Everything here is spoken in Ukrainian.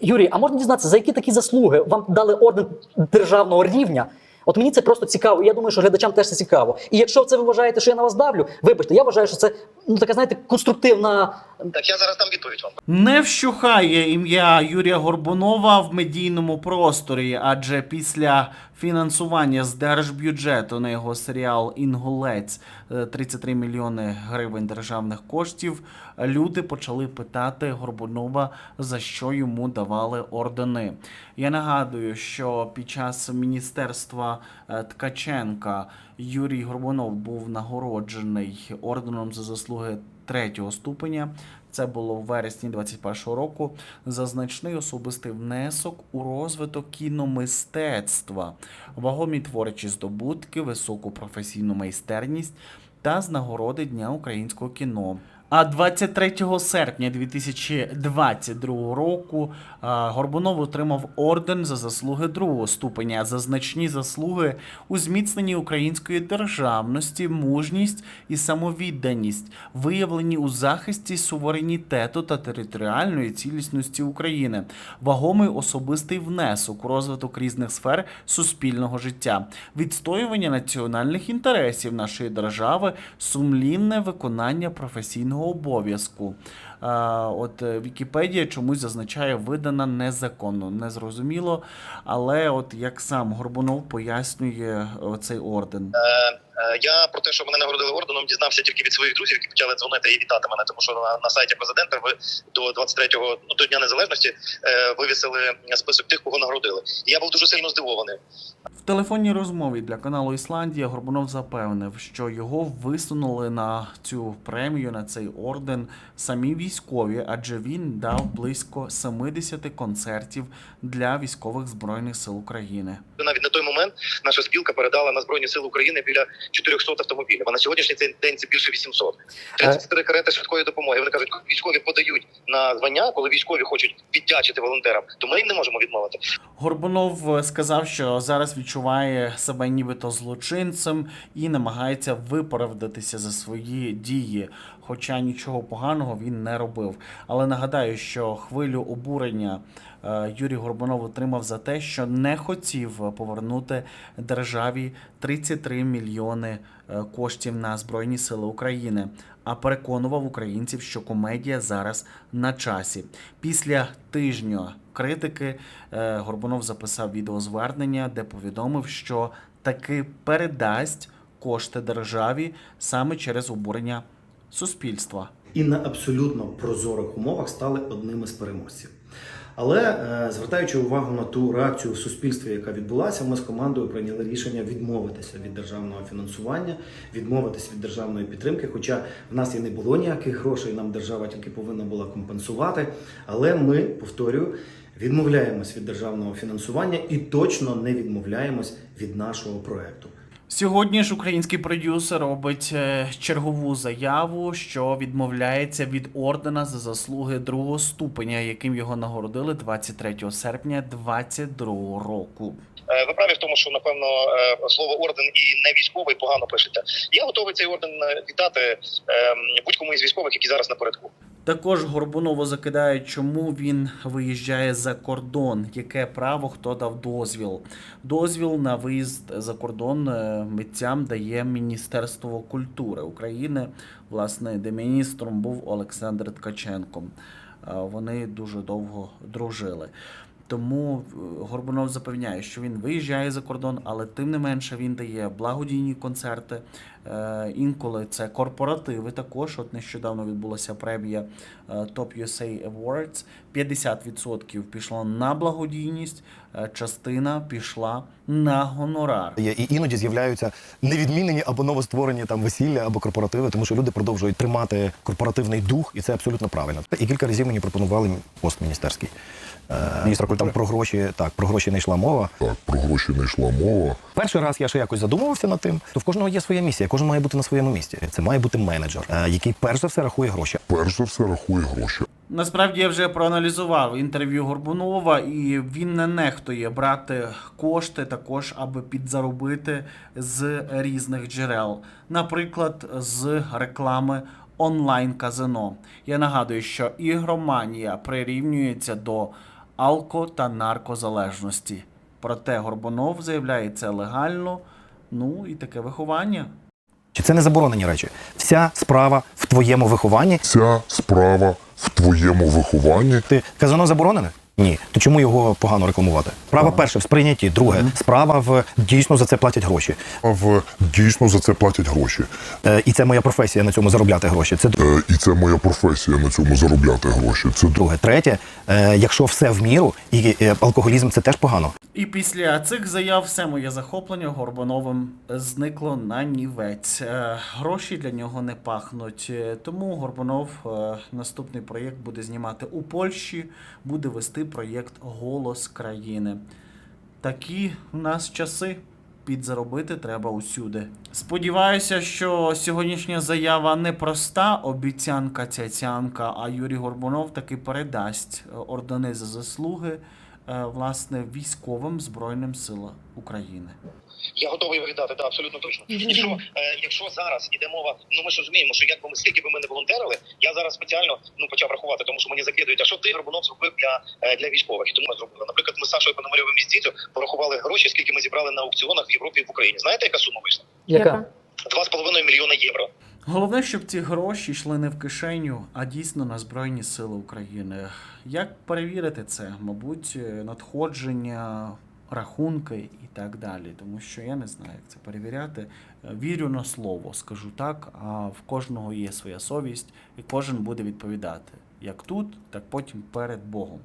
Юрій, а можна дізнатися, за які такі заслуги вам дали орден державного рівня? От мені це просто цікаво, і я думаю, що глядачам теж це цікаво. І якщо це ви вважаєте, що я на вас давлю, вибачте, я вважаю, що це ну така, знаєте, конструктивна Так я зараз там відповідь вам. Не вщухає ім'я Юрія Горбунова в медійному просторі, адже після фінансування з держбюджету на його серіал Інгулець е, 33 мільйони гривень державних коштів. Люди почали питати Горбунова, за що йому давали ордени. Я нагадую, що під час міністерства е, Ткаченка Юрій Горбунов був нагороджений орденом за заслуги третього ступеня. Це було в вересні 21-го року за значний особистий внесок у розвиток кіномистецтва, вагомі творчі здобутки, високу професійну майстерність та з нагороди Дня українського кіно. А 23 серпня 2022 року Горбунов отримав орден за заслуги другого ступеня. За значні заслуги у зміцненні української державності, мужність і самовідданість, виявлені у захисті суверенітету та територіальної цілісності України, вагомий особистий внесок у розвиток різних сфер суспільного життя, відстоювання національних інтересів нашої держави, сумлінне виконання професійного обов'язку. От е, Вікіпедія чомусь зазначає видана незаконно, незрозуміло. Але от як сам Горбунов пояснює цей орден. Е, е, я про те, що мене нагородили орденом, дізнався тільки від своїх друзів, які почали дзвонити і вітати мене, тому що на, на сайті президента ви до 23-го, ну до дня незалежності, е, вивісили список тих, кого нагородили. І я був дуже сильно здивований. Телефонній розмові для каналу Ісландія Горбунов запевнив, що його висунули на цю премію, на цей орден самі військові, адже він дав близько 70 концертів для військових збройних сил України. Навіть на той момент наша спілка передала на збройні сили України біля 400 автомобілів. А на сьогоднішній цей день це більше 800. 33 карети швидкої допомоги. Вони кажуть, військові подають на звання, коли військові хочуть віддячити волонтерам, то ми їм не можемо відмовити. Горбунов е, сказав, що зараз відчуває себе нібито злочинцем і намагається виправдатися за свої дії, хоча нічого поганого він не робив. Але нагадаю, що хвилю обурення е, Юрій Горбунов отримав за те, що не хотів повернути державі 33 мільйони е, коштів на Збройні Сили України, а переконував українців, що комедія зараз на часі. Після тижня критики е, Горбунов записав відеозвернення, де повідомив, що таки передасть кошти державі саме через обурення суспільства. і на абсолютно прозорих умовах стали одними з переможців. Але е, звертаючи увагу на ту реакцію в суспільстві, яка відбулася, ми з командою прийняли рішення відмовитися від державного фінансування, відмовитися від державної підтримки. Хоча в нас і не було ніяких грошей, нам держава тільки повинна була компенсувати. Але ми, повторюю, відмовляємось від державного фінансування і точно не відмовляємось від нашого проекту. Сьогодні ж український продюсер робить е, чергову заяву, що відмовляється від ордена за заслуги другого ступеня, яким його нагородили 23 серпня 2022 року. Е, Ви праві в тому, що напевно е, слово орден і не військовий погано пишеться. Я готовий цей орден віддати е, будь-кому із військових, які зараз на порядку. Також Горбунову закидають, чому він виїжджає за кордон, яке право хто дав дозвіл. Дозвіл на виїзд за кордон е, митцям дає Міністерство культури України, власне, де міністром був Олександр Ткаченко. Е, Вони дуже довго дружили. Тому е, Горбунов запевняє, що він виїжджає за кордон, але тим не менше він дає благодійні концерти. Е, Інколи це корпоративи. Також от нещодавно відбулася премія е, Top USA Awards. 50% пішло на благодійність, е, частина пішла на гонорар. І іноді з'являються невідмінені або новостворені там весілля або корпоративи, тому що люди продовжують тримати корпоративний дух, і це абсолютно правильно. І кілька разів мені пропонували пост міністерський. Міністра культури. Там про гроші так, про гроші не йшла мова. Так, про гроші не йшла мова. Перший раз я ще якось задумувався над тим, то в кожного є своя місія, кожен має бути на своєму місці. Це має бути менеджер, е, який перш за все рахує гроші. Перш за все рахує гроші. Насправді я вже проаналізував інтерв'ю Горбунова, і він не нехтує брати кошти також, аби підзаробити з різних джерел, наприклад, з реклами онлайн казино. Я нагадую, що ігроманія прирівнюється до алко та наркозалежності. Проте Горбунов заявляє це легально. Ну і таке виховання. Чи це не заборонені речі? Вся справа в твоєму вихованні. Вся справа в твоєму вихованні. Ти казано заборонене? Ні. То чому його погано рекламувати? Справа перше в сприйнятті, друге справа в дійсно за це платять гроші. В дійсно за це платять гроші. Е, і це моя професія на цьому заробляти гроші. Це Е, і це моя професія на цьому заробляти гроші. Це друге. друге. Третє, е, якщо все в міру, і е, алкоголізм це теж погано. І після цих заяв все моє захоплення Горбуновим зникло на нівець. Е, Гроші для нього не пахнуть. Е, Тому Горбунов е, наступний проєкт буде знімати у Польщі, буде вести проєкт Голос країни. Такі у нас часи. Підзаробити треба усюди. Сподіваюся, що сьогоднішня заява не проста обіцянка цяцянка, а Юрій Горбунов таки передасть е, ордени за заслуги власне військовим збройним силам України. Я готовий віддати, да, абсолютно точно. І що, е, якщо зараз іде мова, ну ми ж розуміємо, що як би ми скільки би ми не волонтерили, я зараз спеціально ну почав рахувати, тому що мені закидують, а що ти Горбунов зробив для, е, для військових? І тому ми зробили. Наприклад, ми з Сашою Пономарьовим і з Дідзю порахували гроші, скільки ми зібрали на аукціонах в Європі і в Україні. Знаєте, яка сума вийшла? Яка? Два з половиною мільйона євро. Головне, щоб ці гроші йшли не в кишеню, а дійсно на Збройні Сили України. Як перевірити це? Мабуть, е, надходження, рахунки і так далі. Тому що я не знаю, як це перевіряти. Е, Вірю на слово, скажу так, а в кожного є своя совість, і кожен буде відповідати як тут, так потім перед Богом.